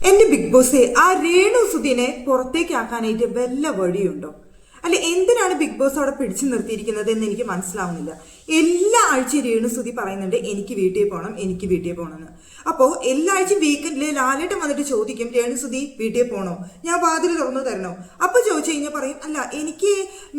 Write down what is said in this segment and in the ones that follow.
എന്റെ ബിഗ് ബോസേ ആ രേണു സുധീനെ പുറത്തേക്കാക്കാനായിട്ട് വല്ല വഴിയുണ്ടോ? അല്ല എന്തിനാണ് ബിഗ് ബോസ് അവിടെ പിടിച്ചു നിർത്തിയിരിക്കുന്നത് എന്ന് എനിക്ക് മനസ്സിലാവുന്നില്ല. എല്ലാ ആഴ്ചയും രേണു സുധി പറയുന്നുണ്ട് എനിക്ക് വീട്ടിൽ പോകണം എനിക്ക് വീട്ടിൽ പോകണം എന്ന് അപ്പോൾ എല്ലാ ആഴ്ചയും വീക്കെൻഡിൽ ലാലേട്ടൻ വന്നിട്ട് ചോദിക്കും രേണു സുധി വീട്ടിൽ പോകണോ ഞാൻ വാതിൽ തുറന്നു തരണോ? അപ്പോൾ ചോദിച്ചു കഴിഞ്ഞാൽ പറയും അല്ല എനിക്ക്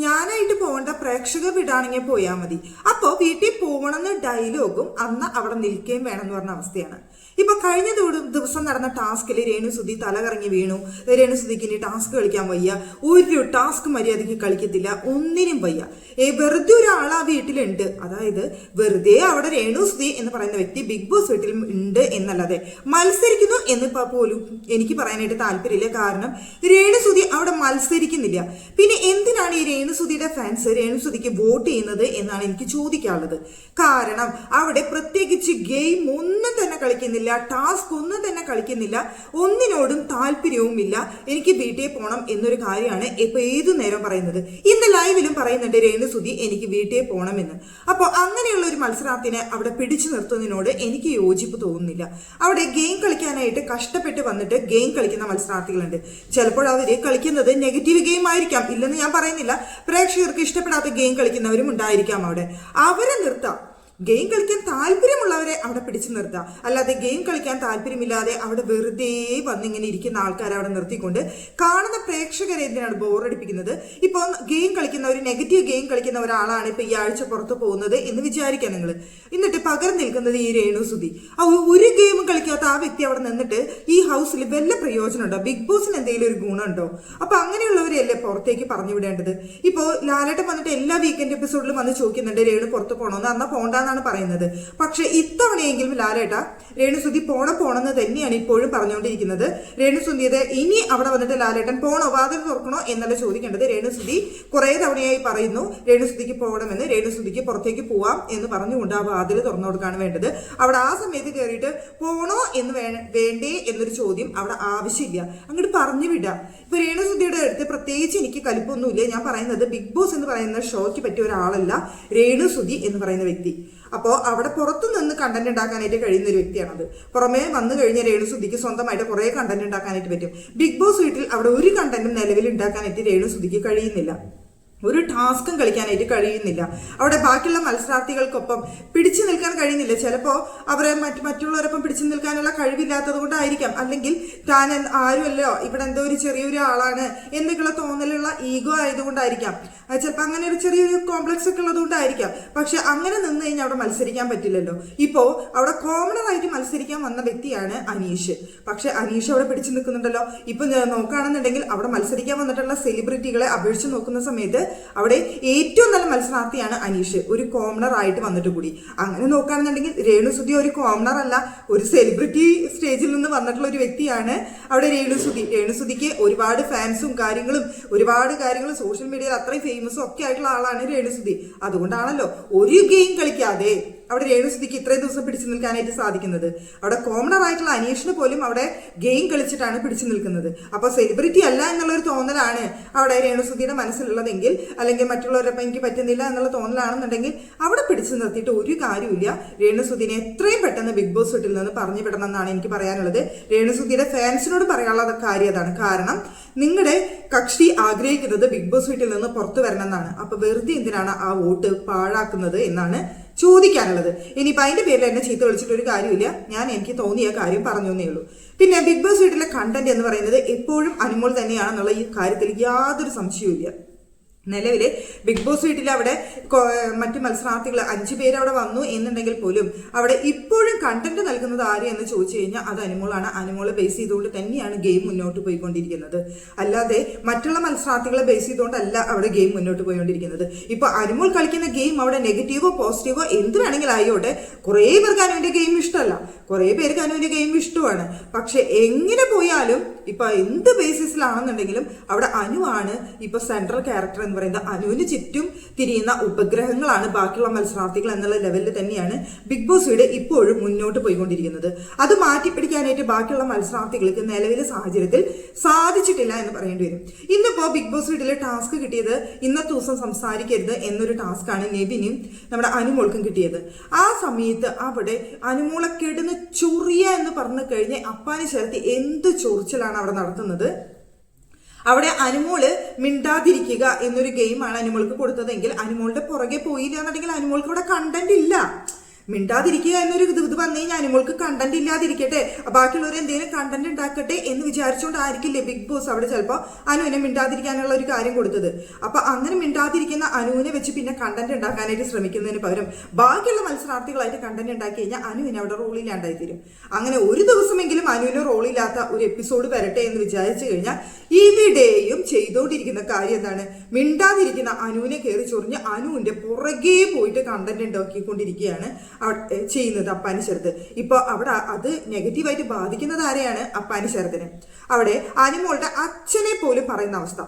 ഞാനായിട്ട് പോകേണ്ട പ്രേക്ഷക വിടാണെങ്കിൽ പോയാൽ മതി. അപ്പോൾ വീട്ടിൽ പോകണമെന്ന് ഡയലോഗും അന്ന് അവിടെ നിൽക്കുകയും വേണം എന്ന് പറഞ്ഞ അവസ്ഥയാണ്. ഇപ്പൊ കഴിഞ്ഞ ദിവ- ദിവസം നടന്ന ടാസ്കിൽ രേണുസുതി തലകറങ്ങി വീണു. രേണുസുതിക്ക് ഇനി ടാസ്ക് കളിക്കാൻ വയ്യ. ഒരു ടാസ്ക് മര്യാദയ്ക്ക് കളിക്കത്തില്ല. ഒന്നിനും വയ്യ. ഏ വെറുതെ ഒരാൾ ആ വീട്ടിലുണ്ട്. അതായത് വെറുതെ അവിടെ രേണുസുതി എന്ന് പറയുന്ന വ്യക്തി ബിഗ് ബോസ് വീട്ടിൽ ഉണ്ട് എന്നല്ലാതെ മത്സരിക്കുന്നു എന്ന് പോലും എനിക്ക് പറയാനായിട്ട് താല്പര്യമില്ല. കാരണം രേണുസുതി അവിടെ മത്സരിക്കുന്നില്ല. പിന്നെ എന്തിനാണ് ഈ രേണുസുതിയുടെ ഫാൻസ് രേണുസുതിക്ക് വോട്ട് ചെയ്യുന്നത് എന്നാണ് എനിക്ക് ചോദിക്കാനുള്ളത്. കാരണം അവിടെ പ്രത്യേകിച്ച് ഗെയിം ഒന്നും തന്നെ കളിക്കുന്നില്ല. ടാസ്ക് ഒന്നും തന്നെ കളിക്കുന്നില്ല ഒന്നിനോടും താല്പര്യവുമില്ല. എനിക്ക് വീട്ടിൽ പോകണം എന്നൊരു കാര്യമാണ് ഇപ്പൊ ഏതു നേരം പറയുന്നത്? ഇന്ന് ലൈവിലും പറയുന്നുണ്ട് രേണുസുതി എനിക്ക് വീട്ടിൽ പോകണമെന്ന് അപ്പോൾ അങ്ങനെയുള്ള ഒരു മത്സരാർത്ഥിനെ അവിടെ പിടിച്ചു നിർത്തുന്നതിനോട് എനിക്ക് യോജിപ്പ് തോന്നുന്നില്ല. അവിടെ ഗെയിം കളിക്കാനായിട്ട് കഷ്ടപ്പെട്ട് വന്നിട്ട് ഗെയിം കളിക്കുന്ന മത്സരാർത്ഥികളുണ്ട്. ചിലപ്പോൾ അവർ കളിക്കുന്നത് നെഗറ്റീവ് ഗെയിം ആയിരിക്കാം ഇല്ലെന്ന് ഞാൻ പറയുന്നില്ല. പ്രേക്ഷകർക്ക് ഇഷ്ടപ്പെടാത്ത ഗെയിം കളിക്കുന്നവരും ഉണ്ടായിരിക്കാം അവിടെ. അവരെ നിർത്താം. ഗെയിം കളിക്കാൻ താല്പര്യമുള്ളവരെ അവിടെ പിടിച്ചു നിർത്തുക അല്ലാതെ ഗെയിം കളിക്കാൻ താല്പര്യമില്ലാതെ അവിടെ വെറുതെ വന്നിങ്ങനെ ഇരിക്കുന്ന ആൾക്കാരെ അവിടെ നിർത്തിക്കൊണ്ട് കാണുന്ന പ്രേക്ഷകരെ എന്തിനാണ് ബോറടിപ്പിക്കുന്നത് ഇപ്പോൾ ഗെയിം കളിക്കുന്ന ഒരു നെഗറ്റീവ് ഗെയിം കളിക്കുന്ന ഒരാളാണ് ഇപ്പോൾ ഈ ആഴ്ച പുറത്തു പോകുന്നത് എന്ന് വിചാരിക്കാം നിങ്ങൾ എന്നിട്ട് പകരം നിൽക്കുന്നത് ഈ രേണു ഒരു ഗെയിം കളിക്കാത്ത ആ വ്യക്തി അവിടെ നിന്നിട്ട് ഈ ഹൗസിൽ വല്ല പ്രയോജനമുണ്ടോ ബിഗ് ബോസിന് എന്തെങ്കിലും ഒരു ഗുണമുണ്ടോ അപ്പൊ അങ്ങനെയുള്ളവരെയല്ലേ പുറത്തേക്ക് പറഞ്ഞു വിടേണ്ടത് ഇപ്പോൾ ലാലേട്ടൻ വന്നിട്ട് എല്ലാ വീക്കെൻഡ് എപ്പിസോഡിലും വന്ന് ചോദിക്കുന്നുണ്ട് രേണു പുറത്ത് പോകണമെന്ന് അന്നാ പോണ്ടെന്നാണ് പറയുന്നത്. പക്ഷെ ഇത്തവണയെങ്കിലും ലാലേട്ട രേണുസുതി പോണം പോണെന്ന് തന്നെയാണ് ഇപ്പോഴും പറഞ്ഞുകൊണ്ടിരിക്കുന്നത്. രേണുസുതിയത് ഇനി അവിടെ വന്നിട്ട് ലാലേട്ടൻ പോണോ വാതിൽ തുറക്കണോ എന്നല്ല ചോദിക്കേണ്ടത് രേണുസുതി കുറെ തവണയായി പറയുന്നു രേണുസുതിക്ക് പോകണമെന്ന് രേണുസുതിക്ക് പുറത്തേക്ക് പോവാം എന്ന് പറഞ്ഞുകൊണ്ട് ആ വാതിൽ തുറന്നു കൊടുക്കുകയാണ് വേണ്ടത്. അവിടെ ആ സമയത്ത് കയറിയിട്ട് പോണോ എന്ന് വേണ്ടേ എന്നൊരു ചോദ്യം അവിടെ ആവശ്യമില്ല. അങ്ങോട്ട് പറഞ്ഞു വിടാം. ഇപ്പൊ രേണുസുതിയുടെ അടുത്ത് പ്രത്യേകിച്ച് എനിക്ക് കലിപ്പൊന്നുമില്ല. ഞാൻ പറയുന്നത് ബിഗ് ബോസ് എന്ന് പറയുന്ന ഷോയ്ക്ക് പറ്റിയ ഒരാളല്ല രേണുസുതി എന്ന് പറയുന്ന വ്യക്തി. അപ്പോൾ അവിടെ പുറത്തു നിന്ന് കണ്ടന്റ് ഉണ്ടാക്കാനായിട്ട് കഴിയുന്ന ഒരു വ്യക്തിയാണത്. പുറമേ വന്നു കഴിഞ്ഞ രേണുസുതിക്ക് സ്വന്തമായിട്ട് കുറേ കണ്ടന്റ് ഉണ്ടാക്കാനായിട്ട് പറ്റും. ബിഗ് ബോസ് വീട്ടിൽ അവിടെ ഒരു കണ്ടന്റും നിലവിൽ ഉണ്ടാക്കാനായിട്ട് രേണുസുതിക്ക് കഴിയുന്നില്ല. ഒരു ടാസ്കും കളിക്കാനായിട്ട് കഴിയുന്നില്ല. അവിടെ ബാക്കിയുള്ള മത്സരാർത്ഥികൾക്കൊപ്പം പിടിച്ചു നിൽക്കാൻ കഴിയുന്നില്ല. ചിലപ്പോൾ അവരെ മറ്റ് മറ്റുള്ളവരൊപ്പം പിടിച്ചു നിൽക്കാനുള്ള കഴിവില്ലാത്തത് കൊണ്ടായിരിക്കാം. അല്ലെങ്കിൽ താൻ ആരുമല്ലോ? ഇവിടെ എന്തോ ഒരു ചെറിയൊരു ആളാണ് എന്നൊക്കെയുള്ള തോന്നലുള്ള ഈഗോ ആയതുകൊണ്ടായിരിക്കാം. ചിലപ്പോൾ അങ്ങനെ ഒരു ചെറിയൊരു കോംപ്ലക്സ് ഒക്കെ ഉള്ളതുകൊണ്ടായിരിക്കാം പക്ഷെ അങ്ങനെ നിന്ന് കഴിഞ്ഞാൽ അവിടെ മത്സരിക്കാൻ പറ്റില്ലല്ലോ. ഇപ്പോൾ അവിടെ കോമണർ ആയിട്ട് മത്സരിക്കാൻ വന്ന വ്യക്തിയാണ് അനീഷ്. പക്ഷെ അനീഷ് അവിടെ പിടിച്ചു നിൽക്കുന്നുണ്ടല്ലോ. ഇപ്പൊ നോക്കുകയാണെന്നുണ്ടെങ്കിൽ അവിടെ മത്സരിക്കാൻ വന്നിട്ടുള്ള സെലിബ്രിറ്റികളെ അപേക്ഷിച്ച് നോക്കുന്ന സമയത്ത് അവിടെ ഏറ്റവും നല്ല മത്സരാർത്ഥിയാണ് അനീഷ്. ഒരു കോമണർ ആയിട്ട് വന്നിട്ട് കൂടി. അങ്ങനെ നോക്കുകയാണെന്നുണ്ടെങ്കിൽ രേണുസുതി ഒരു കോമണർ അല്ല ഒരു സെലിബ്രിറ്റി സ്റ്റേജിൽ നിന്ന് വന്നിട്ടുള്ള ഒരു വ്യക്തിയാണ് അവിടെ രേണുസുതി. രേണുസുതിക്ക് ഒരുപാട് ഫാൻസും കാര്യങ്ങളും ഒരുപാട് കാര്യങ്ങളും സോഷ്യൽ മീഡിയയിൽ അത്രയും ഫേമസും ഒക്കെ ആയിട്ടുള്ള ആളാണ് രേണുസുതി. അതുകൊണ്ടാണല്ലോ ഒരു ഗെയിം കളിക്കാതെ അവിടെ രേണുസുതിക്ക് ഇത്രയും ദിവസം പിടിച്ചു നിൽക്കാനായിട്ട് സാധിക്കുന്നത്. അവിടെ കോമണർ ആയിട്ടുള്ള അനീഷിന് പോലും അവിടെ ഗെയിം കളിച്ചിട്ടാണ് പിടിച്ചു നിൽക്കുന്നത്. അപ്പൊ സെലിബ്രിറ്റി അല്ല എന്നുള്ളൊരു തോന്നലാണ് അവിടെ രേണു രേണുസുതിയുടെ മനസ്സിലുള്ളതെങ്കിൽ അല്ലെങ്കിൽ മറ്റുള്ളവരപ്പം എനിക്ക് പറ്റുന്നില്ല എന്നുള്ള തോന്നലാണെന്നുണ്ടെങ്കിൽ അവിടെ പിടിച്ചു നിർത്തിയിട്ട് ഒരു കാര്യമില്ല രേണുസുതിനെ എത്രയും പെട്ടെന്ന് ബിഗ് ബോസ് വീട്ടിൽ നിന്ന് പറഞ്ഞു വിടണം എന്നാണ് എനിക്ക് പറയാനുള്ളത്. രേണു രേണുസുതിയുടെ ഫാൻസിനോട് പറയാനുള്ള കാര്യം അതാണ്. കാരണം നിങ്ങളുടെ കക്ഷി ആഗ്രഹിക്കുന്നത് ബിഗ് ബോസ് വീട്ടിൽ നിന്ന് പുറത്തു വരണം എന്നാണ്. അപ്പൊ വെറുതെ എന്തിനാണ് ആ വോട്ട് പാഴാക്കുന്നത് എന്നാണ് ചോദിക്കാനുള്ളത്. ഇനിയിപ്പോൾ അതിന്റെ പേരിൽ എന്നെ ചീത്ത വിളിച്ചിട്ട് ഒരു കാര്യമില്ല ഞാൻ എനിക്ക് തോന്നിയ കാര്യം പറഞ്ഞു എന്നേ ഉള്ളൂ. പിന്നെ ബിഗ് ബോസ് വീട്ടിലെ കണ്ടന്റ് എന്ന് പറയുന്നത് എപ്പോഴും അനുമോൾ തന്നെയാണെന്നുള്ള ഈ കാര്യത്തിൽ യാതൊരു സംശയവും നിലവിൽ ബിഗ് ബോസ് വീട്ടിൽ അവിടെ മറ്റ് മത്സരാർത്ഥികൾ അഞ്ചു പേര് അവിടെ വന്നു എന്നുണ്ടെങ്കിൽ പോലും അവിടെ ഇപ്പോഴും കണ്ടന്റ് നൽകുന്നത് ആര് എന്ന് ചോദിച്ചു കഴിഞ്ഞാൽ അത് അനുമോളാണ്. അനുമോളെ ബേസ് ചെയ്തുകൊണ്ട് തന്നെയാണ് ഗെയിം മുന്നോട്ട് പോയിക്കൊണ്ടിരിക്കുന്നത്. അല്ലാതെ മറ്റുള്ള മത്സരാർത്ഥികളെ ബേസ് ചെയ്തുകൊണ്ടല്ല അവിടെ ഗെയിം മുന്നോട്ട് പോയിക്കൊണ്ടിരിക്കുന്നത്. ഇപ്പൊ അനുമോൾ കളിക്കുന്ന ഗെയിം അവിടെ നെഗറ്റീവോ പോസിറ്റീവോ എന്ത് വേണമെങ്കിലും ആയിക്കോട്ടെ. കുറേ പേർക്ക് അനുവിന്റെ ഗെയിം ഇഷ്ടമല്ല. കുറേ പേർക്ക് അനുവിന്റെ ഗെയിം ഇഷ്ടമാണ്. പക്ഷെ എങ്ങനെ പോയാലും ഇപ്പൊ എന്ത് ബേസിസിലാണെന്നുണ്ടെങ്കിലും അവിടെ അനുവാണ് ഇപ്പൊ സെൻട്രൽ ക്യാരക്ടർ എന്ന് പറയുന്നത് അനുവിന് ചുറ്റും തിരിയുന്ന ഉപഗ്രഹങ്ങളാണ് ബാക്കിയുള്ള മത്സരാർത്ഥികൾ എന്നുള്ള ലെവലിൽ തന്നെയാണ് ബിഗ് ബോസ് വീട് ഇപ്പോഴും മുന്നോട്ട് പോയിക്കൊണ്ടിരിക്കുന്നത്. അത് മാറ്റിപ്പിടിക്കാനായിട്ട് ബാക്കിയുള്ള മത്സരാർത്ഥികൾക്ക് നിലവിലെ സാഹചര്യത്തിൽ സാധിച്ചിട്ടില്ല എന്ന് പറയേണ്ടി വരും. ഇന്നിപ്പോ ബിഗ് ബോസ് വീട്ടിലെ ടാസ്ക് കിട്ടിയത് ഇന്നത്തെ ദിവസം സംസാരിക്കരുത് എന്നൊരു ടാസ്ക്കാണ് നെബിനും നമ്മുടെ അനുമോൾക്കും കിട്ടിയത്. ആ സമയത്ത് അവിടെ അനുമോളെ കെടുന്ന് ചൊറിയ എന്ന് പറഞ്ഞു കഴിഞ്ഞ് അപ്പാനെ ചേർത്തി എന്ത് ചൊറിച്ചിലാണ് അവിടെ നടത്തുന്നത്? അവിടെ അനുമോൾ മിണ്ടാതിരിക്കുക എന്നൊരു ഗെയിമാണ് അനുമോൾക്ക് കൊടുത്തതെങ്കിൽ അനുമോളുടെ പുറകെ പോയില്ല എന്നുണ്ടെങ്കിൽ അനുമോൾക്ക് അവിടെ കണ്ടന്റ് ഇല്ല. മിണ്ടാതിരിക്കുക എന്നൊരു ഇത് ഇത് വന്നു കഴിഞ്ഞാൽ അനുമോൾക്ക് കണ്ടന്റ് ഇല്ലാതിരിക്കട്ടെ. ബാക്കിയുള്ളവർ എന്തെങ്കിലും കണ്ടന്റ് ഉണ്ടാക്കട്ടെ എന്ന് വിചാരിച്ചുകൊണ്ടായിരിക്കില്ലേ ബിഗ് ബോസ് അവിടെ ചിലപ്പോൾ അനുവിനെ മിണ്ടാതിരിക്കാനുള്ള ഒരു കാര്യം കൊടുത്തത്. അപ്പൊ അങ്ങനെ മിണ്ടാതിരിക്കുന്ന അനുവിനെ വെച്ച് പിന്നെ കണ്ടന്റ് ഉണ്ടാക്കാനായിട്ട് ശ്രമിക്കുന്നതിന് പകരം ബാക്കിയുള്ള മത്സരാർത്ഥികളായിട്ട് കണ്ടന്റ് ഉണ്ടാക്കി കഴിഞ്ഞാൽ അനുവിനെ അവിടെ റോളില്ലാണ്ടായി തീരും അങ്ങനെ ഒരു ദിവസമെങ്കിലും അനുവിന് റോളില്ലാത്ത ഒരു എപ്പിസോഡ് വരട്ടെ എന്ന് വിചാരിച്ചു കഴിഞ്ഞാൽ ഇവിടെയും ചെയ്തുകൊണ്ടിരിക്കുന്ന കാര്യം എന്താണ്? മിണ്ടാതിരിക്കുന്ന അനുവിനെ കയറി ചൊറിഞ്ഞ് അനുവിന്റെ പുറകെ പോയിട്ട് കണ്ടന്റ് ഉണ്ടാക്കിക്കൊണ്ടിരിക്കുകയാണ്. ചെയ്യുന്നത് അപ്പാനി ശരത്. ഇപ്പൊ അവിടെ അത് നെഗറ്റീവായിട്ട് ബാധിക്കുന്നത് ആരെയാണ്? അപ്പാനി ശരത്തിന് അവിടെ ആനിമോളുടെ അച്ഛനെ പോലും പറയുന്ന അവസ്ഥ.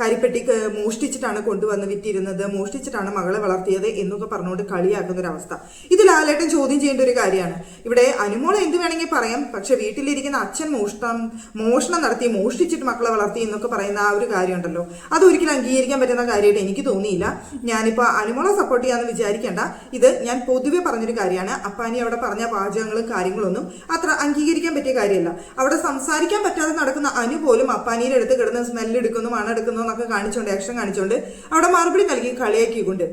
കരിപ്പെട്ടി മോഷ്ടിച്ചിട്ടാണ് കൊണ്ടുവന്ന് വിറ്റിരുന്നത്. മോഷ്ടിച്ചിട്ടാണ് മകളെ വളർത്തിയത് എന്നൊക്കെ പറഞ്ഞുകൊണ്ട് കളിയാക്കുന്ന ഒരു അവസ്ഥ ഇത് ലാലേട്ടൻ ചോദ്യം ചെയ്യേണ്ട ഒരു കാര്യമാണ്. ഇവിടെ അനുമോൾ എന്ത് വേണമെങ്കിൽ പറയാം. പക്ഷെ വീട്ടിലിരിക്കുന്ന അച്ഛൻ മോഷണം മോഷണം നടത്തി മോഷ്ടിച്ചിട്ട് മക്കളെ വളർത്തി എന്നൊക്കെ പറയുന്ന ആ ഒരു കാര്യമുണ്ടല്ലോ. അത് ഒരിക്കലും അംഗീകരിക്കാൻ പറ്റുന്ന കാര്യമായിട്ട് എനിക്ക് തോന്നിയില്ല. ഞാനിപ്പോൾ അനുമോളെ സപ്പോർട്ട് ചെയ്യാന്ന് വിചാരിക്കേണ്ട. ഇത് ഞാൻ പൊതുവെ പറഞ്ഞൊരു കാര്യമാണ്. അപ്പാനി അവിടെ പറഞ്ഞ പാചകങ്ങളും കാര്യങ്ങളൊന്നും അത്ര അംഗീകരിക്കാൻ പറ്റിയ കാര്യമല്ല. അവിടെ സംസാരിക്കാൻ പറ്റാതെ നടക്കുന്ന അനു പോലും അപ്പാനിയുടെ അടുത്ത് കിടന്ന് സ്മെല്ലെടുക്കുന്നു മണെടുക്കുന്നു എന്നൊക്കെ കാണിച്ചുകൊണ്ട് ആക്ഷൻ കാണിച്ചുകൊണ്ട് അവിടെ മറുപടി നൽകി കളിയാക്കിക്കൊണ്ട്.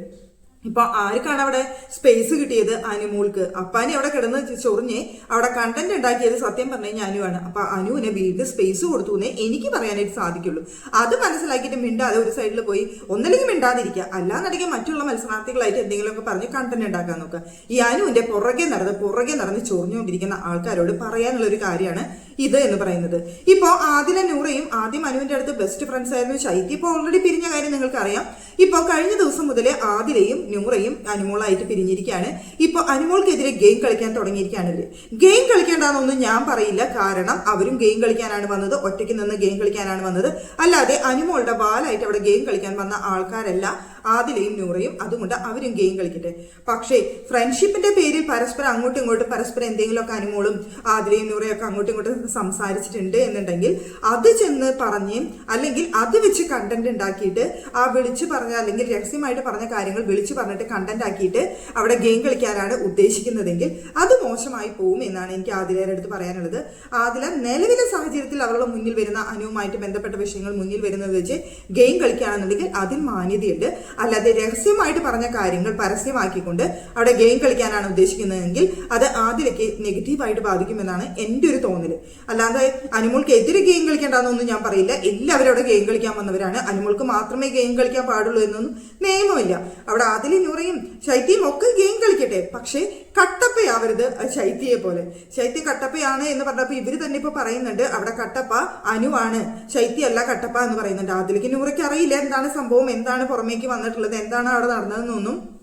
ഇപ്പൊ ആർക്കാണ് അവിടെ സ്പേസ് കിട്ടിയത് അനുമോൾക്ക്? അപ്പാനി അവിടെ കിടന്ന് ചൊറിഞ്ഞ് അവിടെ കണ്ടന്റ് ഉണ്ടാക്കിയത് സത്യം പറഞ്ഞു കഴിഞ്ഞാൽ അനുവാണ്. അപ്പൊ അനുവിനെ വീണ്ടും സ്പേസ് കൊടുത്തു എന്നേ എനിക്ക് പറയാനായിട്ട് സാധിക്കുള്ളൂ. അത് മനസ്സിലാക്കിയിട്ട് മിണ്ടാതെ ഒരു സൈഡിൽ പോയി ഒന്നല്ലെങ്കിൽ മിണ്ടാതിരിക്കുക. അല്ലാന്നുണ്ടെങ്കിൽ മറ്റുള്ള മത്സരാർത്ഥികളായിട്ട് എന്തെങ്കിലുമൊക്കെ പറഞ്ഞ് കണ്ടന്റ് ഉണ്ടാക്കാൻ നോക്കുക. ഈ അനുവിന്റെ പുറകെ നടന്ന് പുറകെ നടന്ന് ചൊറിഞ്ഞുകൊണ്ടിരിക്കുന്ന ആൾക്കാരോട് പറയാനുള്ള ഒരു കാര്യമാണ് ഇത് എന്ന് പറയുന്നത്. ഇപ്പോ ആദില നൂറയും ആദ്യം അനുവിന്റെ അടുത്ത് ബെസ്റ്റ് ഫ്രണ്ട്സ് ആയിരുന്നു ശൈത്യ ഇപ്പൊ ഓൾറെഡി പിരിഞ്ഞ കാര്യം നിങ്ങൾക്ക് അറിയാം ഇപ്പൊ കഴിഞ്ഞ ദിവസം മുതൽ ആദിലയും നൂറയും അനുമോളായിട്ട് പിരിഞ്ഞിരിക്കുകയാണ്. ഇപ്പൊ അനുമോൾക്കെതിരെ ഗെയിം കളിക്കാൻ തുടങ്ങിയിരിക്കുകയാണ് ഇവർ ഗെയിം കളിക്കേണ്ടെന്നൊന്നും ഞാൻ പറയില്ല. കാരണം അവരും ഗെയിം കളിക്കാനാണ് വന്നത്. ഒറ്റയ്ക്ക് നിന്ന് ഗെയിം കളിക്കാനാണ് വന്നത്. അല്ലാതെ അനുമോളുടെ വാലായിട്ട് അവിടെ ഗെയിം കളിക്കാൻ വന്ന ആൾക്കാരല്ല ആദിലയും നൂറയും. അതുകൊണ്ട് അവരും ഗെയിം കളിക്കട്ടെ. പക്ഷേ ഫ്രണ്ട്ഷിപ്പിന്റെ പേരിൽ പരസ്പരം അങ്ങോട്ടും ഇങ്ങോട്ടും പരസ്പരം എന്തെങ്കിലുമൊക്കെ അനുമോളും ആദിലയും നൂറയും ഒക്കെ അങ്ങോട്ടും ഇങ്ങോട്ടും സംസാരിച്ചിട്ടുണ്ട് എന്നുണ്ടെങ്കിൽ അത് ചെന്ന് പറഞ്ഞ് അല്ലെങ്കിൽ അത് വെച്ച് കണ്ടന്റ് ഉണ്ടാക്കിയിട്ട് ആ വിളിച്ചു പറഞ്ഞ അല്ലെങ്കിൽ രഹസ്യമായിട്ട് പറഞ്ഞ കാര്യങ്ങൾ വിളിച്ചു പറഞ്ഞിട്ട് കണ്ടന്റ് ആക്കിയിട്ട് അവിടെ ഗെയിം കളിക്കാനാണ് ഉദ്ദേശിക്കുന്നതെങ്കിൽ അത് മോശമായി പോകും എന്നാണ് എനിക്ക് ആദിലയുടെ അടുത്ത് പറയാനുള്ളത്. ആദില നിലവിലെ സാഹചര്യത്തിൽ അവരുടെ മുന്നിൽ വരുന്ന അനുവുമായിട്ട് ബന്ധപ്പെട്ട വിഷയങ്ങൾ മുന്നിൽ വരുന്നത് വെച്ച് ഗെയിം കളിക്കുകയാണെന്നുണ്ടെങ്കിൽ അതിൽ മാന്യതയുണ്ട്. അല്ലാതെ രഹസ്യമായിട്ട് പറഞ്ഞ കാര്യങ്ങൾ പരസ്യമാക്കിക്കൊണ്ട് അവിടെ ഗെയിം കളിക്കാനാണ് ഉദ്ദേശിക്കുന്നതെങ്കിൽ അത് ആദിലയ്ക്ക് നെഗറ്റീവായിട്ട് ബാധിക്കുമെന്നാണ് എന്റെ ഒരു തോന്നൽ. അല്ലാതെ അനുമോൾക്ക് എതിരെ ഗെയിം കളിക്കേണ്ടെന്നൊന്നും ഞാൻ പറയില്ല. എല്ലാവരും അവിടെ ഗെയിം കളിക്കാൻ വന്നവരാണ്. അനുമോൾക്ക് മാത്രമേ ഗെയിം കളിക്കാൻ പാടുള്ളൂ എന്നൊന്നും നിയമമില്ല. അവിടെ ആദിലും നൂറയും ശൈത്യയും ഒക്കെ ഗെയിം കളിക്കട്ടെ. പക്ഷേ കട്ടപ്പയാവരുത് ശൈത്യയെ പോലെ. ശൈത്യ കട്ടപ്പയാണ് എന്ന് പറഞ്ഞപ്പോൾ ഇവർ തന്നെ ഇപ്പൊ പറയുന്നുണ്ട്. അവിടെ കട്ടപ്പ അനുവാണ്. ശൈത്യ അല്ല കട്ടപ്പ എന്ന് പറയുന്നുണ്ട്. അതിലേക്ക് നൂറയ്ക്ക് അറിയില്ല. എന്താണ് സംഭവം? എന്താണ് പുറമേക്ക് വന്നിട്ടുള്ളത്? എന്താണ് അവിടെ നടന്നതെന്നൊന്നും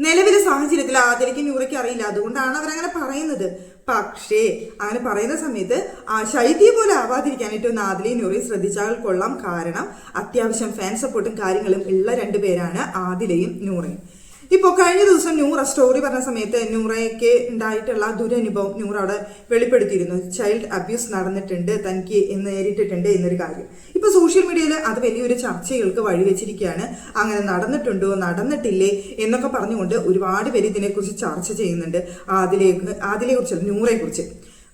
നിലവിലെ സാഹചര്യത്തിൽ ആദരിക്ക് നൂറയ്ക്ക് അറിയില്ല. അതുകൊണ്ടാണ് അവരങ്ങനെ പറയുന്നത്. പക്ഷേ അങ്ങനെ പറയുന്ന സമയത്ത് ആ ശൈത്യ പോലെ ആവാതിരിക്കാനായിട്ട് ഒന്ന് ആദിലയും നൂറയും ശ്രദ്ധിച്ചാൽ കൊള്ളാം. കാരണം അത്യാവശ്യം ഫാൻ സപ്പോർട്ടും കാര്യങ്ങളും ഉള്ള രണ്ടുപേരാണ് ആദിലയും നൂറയും. ഇപ്പോൾ കഴിഞ്ഞ ദിവസം ന്യൂറ സ്റ്റോറി പറഞ്ഞ സമയത്ത് നൂറയ്ക്ക് ഉണ്ടായിട്ടുള്ള ദുരനുഭവം നൂറ അവിടെ വെളിപ്പെടുത്തിയിരുന്നു. ചൈൽഡ് അബ്യൂസ് നടന്നിട്ടുണ്ട് തനിക്ക് നേരിട്ടിട്ടുണ്ട് എന്നൊരു കാര്യം. ഇപ്പോൾ സോഷ്യൽ മീഡിയയിൽ അത് വലിയൊരു ചർച്ചകൾക്ക് വഴിവെച്ചിരിക്കുകയാണ്. അങ്ങനെ നടന്നിട്ടുണ്ടോ നടന്നിട്ടില്ലേ എന്നൊക്കെ പറഞ്ഞുകൊണ്ട് ഒരുപാട് പേര് ഇതിനെക്കുറിച്ച് ചർച്ച ചെയ്യുന്നുണ്ട്. അതിലേക്ക് അതിലെക്കുറിച്ച് ന്യൂറയെക്കുറിച്ച്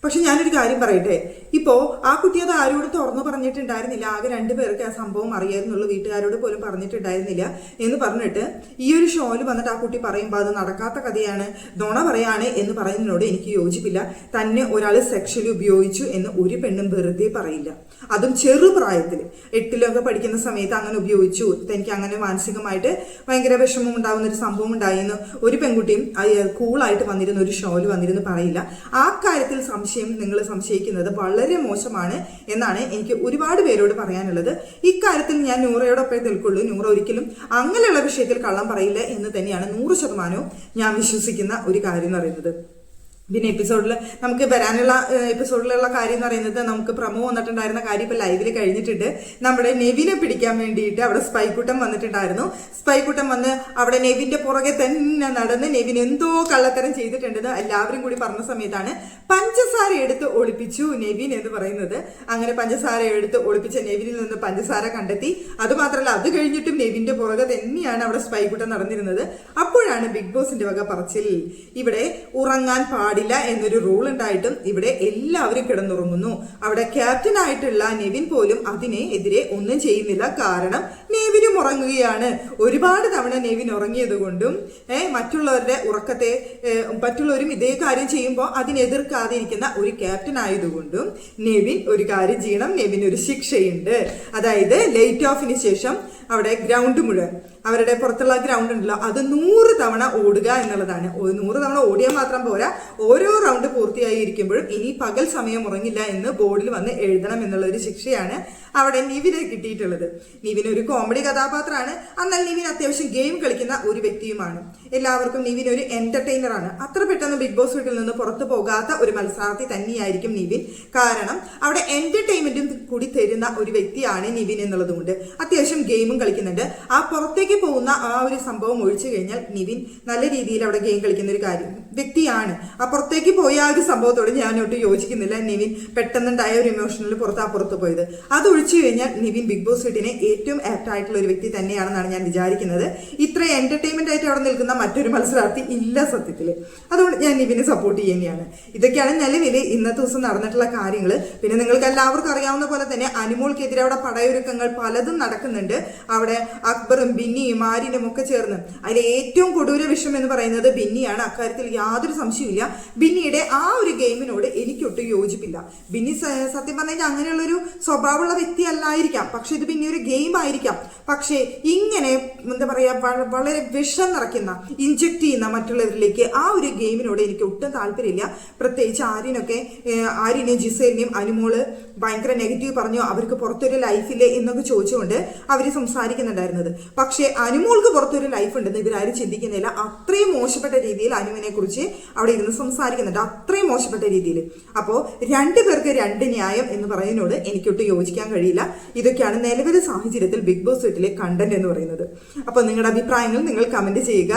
പക്ഷെ ഞാനൊരു കാര്യം പറയട്ടെ? ഇപ്പോ ആ കുട്ടി അത് ആരോട് തുറന്നു പറഞ്ഞിട്ടുണ്ടായിരുന്നില്ല? ആകെ രണ്ടു പേർക്ക് ആ സംഭവം അറിയാമെന്നുള്ള വീട്ടുകാരോട് പോലും പറഞ്ഞിട്ടുണ്ടായിരുന്നില്ല എന്ന് പറഞ്ഞിട്ട് ഈ ഒരു ഷോയിൽ വന്നിട്ട് ആ കുട്ടി പറയുമ്പോൾ അത് നടക്കാത്ത കഥയാണ് നുണ പറയാണ് എന്ന് പറയുന്നതിനോട് എനിക്ക് യോജിപ്പില്ല. തന്നെ ഒരാൾ സെക്ഷലി ഉപയോഗിച്ചു എന്ന് ഒരു പെണ്ണും വെറുതെ പറയില്ല. അതും ചെറുപ്രായത്തിൽ എട്ടിലൊക്കെ പഠിക്കുന്ന സമയത്ത് അങ്ങനെ ഉപയോഗിച്ചു. എനിക്ക് അങ്ങനെ മാനസികമായിട്ട് ഭയങ്കര വിഷമം ഉണ്ടാകുന്ന ഒരു സംഭവം ഉണ്ടായിരുന്നു ഒരു പെൺകുട്ടിയും കൂളായിട്ട് വന്നിരുന്ന ഒരു ഷോയിൽ വന്നിരുന്ന് പറയില്ല. ആ കാര്യത്തിൽ സംശയം നിങ്ങൾ സംശയിക്കുന്നത് വളരെ മോശമാണ് എന്നാണ് എനിക്ക് ഒരുപാട് പേരോട് പറയാനുള്ളത്. ഇക്കാര്യത്തിൽ ഞാൻ നൂറയോടൊപ്പം നിൽക്കുള്ളൂ. നൂറ ഒരിക്കലും അങ്ങനെയുള്ള വിഷയത്തിൽ കള്ളം പറയില്ല എന്ന് തന്നെയാണ് നൂറ് ശതമാനവും ഞാൻ വിശ്വസിക്കുന്ന ഒരു കാര്യം എന്ന് പറയുന്നത്. പിന്നെ എപ്പിസോഡിൽ നമുക്ക് വരാനുള്ള എപ്പിസോഡിലുള്ള കാര്യം എന്ന് പറയുന്നത് നമുക്ക് പ്രമോ വന്നിട്ടുണ്ടായിരുന്ന കാര്യം ഇപ്പോൾ ലൈവിൽ കഴിഞ്ഞിട്ടുണ്ട്. നമ്മുടെ നെവിനെ പിടിക്കാൻ വേണ്ടിയിട്ട് അവിടെ സ്പൈക്കൂട്ടം വന്നിട്ടുണ്ടായിരുന്നു. സ്പൈക്കൂട്ടം വന്ന് അവിടെ നെവിന്റെ പുറകെ തന്നെ നടന്ന് നെവിൻ എന്തോ കള്ളത്തരം ചെയ്തിട്ടുണ്ടെന്ന് എല്ലാവരും കൂടി പറഞ്ഞ സമയത്താണ് പഞ്ചസാര എടുത്ത് ഒളിപ്പിച്ചു നെവിൻ എന്ന് പറയുന്നത്. അങ്ങനെ പഞ്ചസാര എടുത്ത് ഒളിപ്പിച്ച നെവിനിൽ നിന്ന് പഞ്ചസാര കണ്ടെത്തി. അതുമാത്രമല്ല അത് കഴിഞ്ഞിട്ടും നെവിന്റെ പുറകെ തന്നെയാണ് അവിടെ സ്പൈക്കൂട്ടം നടന്നിരുന്നത്. അപ്പോഴാണ് ബിഗ് ബോസിന്റെ വക പറച്ചിൽ. ഇവിടെ ഉറങ്ങാൻ പാടില്ല എന്നൊരു റൂൾ ഉണ്ടായിട്ടും ഇവിടെ എല്ലാവരും കിടന്നുറങ്ങുന്നു. അവിടെ ക്യാപ്റ്റൻ ആയിട്ടുള്ള നെവിൻ പോലും അതിനെ എതിരെ ഒന്നും ചെയ്യുന്നില്ല. കാരണം നെവിനും ഉറങ്ങുകയാണ്. ഒരുപാട് തവണ നെവിൻ ഉറങ്ങിയത് കൊണ്ടും മറ്റുള്ളവരുടെ ഉറക്കത്തെ മറ്റുള്ളവരും ഇതേ കാര്യം ചെയ്യുമ്പോൾ അതിനെതിർക്കാതെ ഇരിക്കുന്ന ഒരു ക്യാപ്റ്റൻ ആയതുകൊണ്ടും നെവിൻ ഒരു കാര്യം ചെയ്യണം. നെവിൻ ഒരു ശിക്ഷയുണ്ട്. അതായത് ലേറ്റ് ഓഫിന് ശേഷം അവിടെ ഗ്രൗണ്ട് മുഴുവൻ അവരുടെ പുറത്തുള്ള ഗ്രൗണ്ട് ഉണ്ടല്ലോ അത് നൂറ് തവണ ഓടുക എന്നുള്ളതാണ്. നൂറ് തവണ ഓടിയാൽ മാത്രം പോരാ. ഓരോ റൗണ്ട് പൂർത്തിയായി ഇരിക്കുമ്പോഴും ഇനി പകൽ സമയം ഉറങ്ങില്ല എന്ന് ബോർഡിൽ വന്ന് എഴുതണം എന്നുള്ള ഒരു ശിക്ഷയാണ് അവിടെ നിവിന് കിട്ടിയിട്ടുള്ളത്. നിവിൻ ഒരു കോമഡി കഥാപാത്രമാണ്. എന്നാൽ നിവിൻ അത്യാവശ്യം ഗെയിം കളിക്കുന്ന ഒരു വ്യക്തിയുമാണ്. എല്ലാവർക്കും നിവിൻ ഒരു എന്റർടൈനർ ആണ്. അത്ര പെട്ടെന്ന് ബിഗ് ബോസ് വീട്ടിൽ നിന്ന് പുറത്തു പോകാത്ത ഒരു മത്സരാർത്ഥി തന്നെയായിരിക്കും നിവിൻ. കാരണം അവിടെ എന്റർടൈൻമെന്റും കൂടി തരുന്ന ഒരു വ്യക്തിയാണ് നിവിൻ എന്നുള്ളതുകൊണ്ട് അത്യാവശ്യം ഗെയിമും കളിക്കുന്നുണ്ട്. ആ പുറത്തേക്ക് പോകുന്ന ആ ഒരു സംഭവം ഒഴിച്ചു കഴിഞ്ഞാൽ നിവിൻ നല്ല രീതിയിൽ അവിടെ ഗെയിം കളിക്കുന്ന ഒരു കാര്യം വ്യക്തിയാണ്. ആ പുറത്തേക്ക് പോയ ആ ഒരു സംഭവത്തോട് ഞാൻ ഒട്ടും യോജിക്കുന്നില്ല. നിവിൻ പെട്ടെന്നുണ്ടായ ഒരു ഇമോഷണൽ പുറത്ത് അപ്പുറത്ത് പുറത്ത് പോയത്. അത് ഒഴിച്ചു കഴിഞ്ഞാൽ നിവിൻ ബിഗ് ബോസ് വീട്ടിനെ ഏറ്റവും ആപ്റ്റ് ആയിട്ടുള്ള ഒരു വ്യക്തി തന്നെയാണെന്നാണ് ഞാൻ വിചാരിക്കുന്നത്. ഇത്ര എന്റർടൈൻമെന്റ് ആയിട്ട് അവിടെ നിൽക്കുന്ന മറ്റൊരു മത്സരാർത്ഥി ഇല്ല സത്യത്തിൽ. അതുകൊണ്ട് ഞാൻ നിവിനെ സപ്പോർട്ട് ചെയ്യുന്നതാണ്. ഇതൊക്കെയാണ് നിലവിൽ ഇന്നത്തെ ദിവസം നടന്നിട്ടുള്ള കാര്യങ്ങൾ പിന്നെ നിങ്ങൾക്ക് എല്ലാവർക്കും അറിയാവുന്ന പോലെ തന്നെ അനുമോൾക്കെതിരെ അവിടെ പടയൊരുക്കങ്ങൾ പലതും നടക്കുന്നുണ്ട്. അവിടെ അക്ബറും ബിന്നിയും ആര്യനും ഒക്കെ ചേർന്ന്. അതിൽ ഏറ്റവും കൊടൂര വിഷം എന്ന് പറയുന്നത് ബിന്നിയാണ്. അക്കാര്യത്തിൽ യാതൊരു സംശയമില്ല ബിന്നിയുടെ ആ ഒരു ഗെയിമിനോട് എനിക്കൊട്ടും യോജിപ്പില്ല. ബിന്നി സത്യം പറഞ്ഞാൽ അങ്ങനെയുള്ളൊരു സ്വഭാവമുള്ള വ്യക്തി അല്ലായിരിക്കാം പക്ഷെ ഇത് പിന്നെ ഒരു ഗെയിം ആയിരിക്കാം പക്ഷേ ഇങ്ങനെ എന്താ പറയുക വളരെ വിഷം നിറയ്ക്കുന്ന ഇഞ്ചക്ട് ചെയ്യുന്ന മറ്റുള്ളവരിലേക്ക് ആ ഒരു ഗെയിമിനോട് എനിക്ക് ഒട്ടും താല്പര്യമില്ല. പ്രത്യേകിച്ച് ആര്യനൊക്കെ ആര്യനെയും ജിസേലിനെയും അനുമോൾ ഭയങ്കര നെഗറ്റീവ് പറഞ്ഞു അവർക്ക് പുറത്തൊരു ലൈഫില്ലേ എന്നൊക്കെ ചോദിച്ചുകൊണ്ട് അവർ സംസാരിക്കുന്നുണ്ടായിരുന്നത്. പക്ഷേ അനുമോൾക്ക് പുറത്തൊരു ലൈഫ് ഉണ്ടെന്ന് ഇവരാരും ചിന്തിക്കുന്നില്ല. അത്രയും മോശപ്പെട്ട രീതിയിൽ അനുവിനെ കുറിച്ച് അവിടെ ഇരുന്ന് സംസാരിക്കുന്നുണ്ട്. അത്രയും മോശപ്പെട്ട രീതിയിൽ. അപ്പോൾ രണ്ടു പേർക്ക് രണ്ട് ന്യായം എന്ന് പറയുന്നതിനോട് എനിക്കൊട്ട് യോജിക്കാൻ കഴിയില്ല. ഇതൊക്കെയാണ് നിലവിലെ സാഹചര്യത്തിൽ ബിഗ് ബോസ് വീട്ടിലെ കണ്ടന്റ് എന്ന് പറയുന്നത്. അപ്പോൾ നിങ്ങളുടെ അഭിപ്രായങ്ങൾ നിങ്ങൾ കമന്റ് ചെയ്യുക.